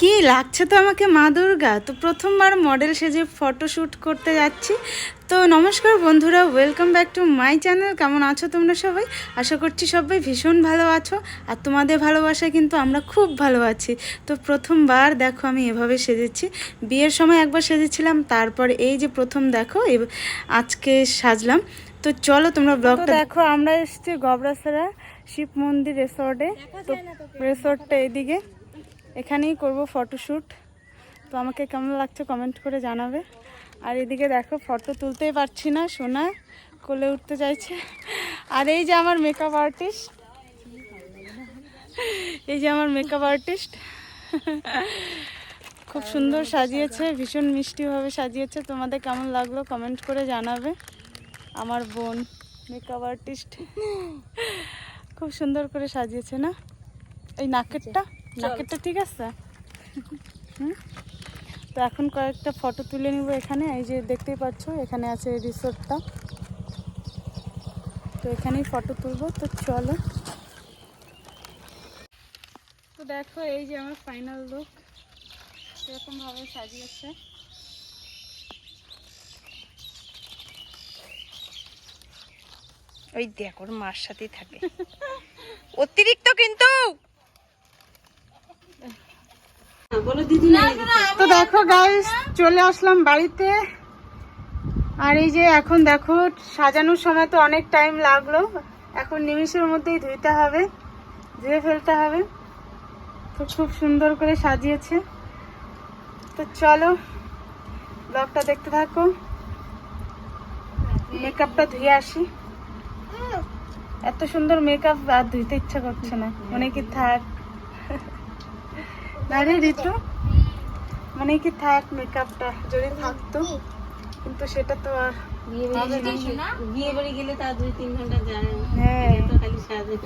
কি লাগছে তো আমাকে মা দুর্গা? তো প্রথমবার মডেল সেজে ফটোশ্যুট করতে যাচ্ছি। তো নমস্কার বন্ধুরা welcome back to my channel কেমন আছো তোমরা সবাই? আশা করছি সবাই ভীষণ ভালো আছো। আর তোমাদের ভালোবাসায় কিন্তু আমরা খুব ভালো আছি। তো প্রথমবার দেখো আমি এভাবে সেজেছি। বিয়ের সময় একবার সেজেছিলাম তারপর এই যে প্রথম দেখো আজকে সাজলাম। তো চলো তোমরা ব্লগটা দেখো আমরা এসেছি গবরাসারা শিব মন্দির রিসর্টে তো রিসর্টটা এদিকে। এখানেই করব ফটোশ্যুট তো আমাকে কেমন লাগছে কমেন্ট করে জানাবে। আর এদিকে দেখো ফটো তুলতেই পারছি না, সোনা কোলে উঠতে চাইছে। আর এই যে আমার মেকআপ আর্টিস্ট এই যে আমার মেকআপ আর্টিস্ট খুব সুন্দর সাজিয়েছে, ভীষণ মিষ্টিভাবে সাজিয়েছে। তোমাদের কেমন লাগল কমেন্ট করে জানাবে। আমার বোন মেকআপ আর্টিস্ট খুব সুন্দর করে সাজিয়েছে না? এই নাকেরটা? নাকেরটা ঠিক আছে? তো এখন কয়েকটা ফটো তুলে নিব এখানে। এই যে দেখতেই পাচ্ছ এখানে আছে রিসোর্টটা তো এখানেই ফটো তুলবো। তো চলো। তো দেখো এই যে আমার ফাইনাল লুক এরকম ভাবে সাজিয়েছে। ওই দেখ ওর মার সাথেই থাকে। অতিরিক্ত কিন্তু! তো দেখো গাইস চলে আসলাম বাড়িতে। আর এই যে এখন দেখো সাজানোর সময় তো অনেক টাইম লাগল। এখন নিমিষের মধ্যেই ধুইতে হবে ধুয়ে ফেলতে হবে। তো খুব সুন্দর করে সাজিয়েছে। তো চলো ব্লগটা দেখতে থাকো। মেকআপটা ধুয়ে আসি। এত সুন্দর মেকআপ আর ধুইতে ইচ্ছা করছে না। মনে কি থাক। না রে ঋতু? মানে কি থাক মেকআপটা যদি থাকতো কিন্তু সেটা তো আর। বিয়ে বাড়ি গেলে তার দুই তিন ঘণ্টা যায় হ্যাঁ। তো খালি সাজে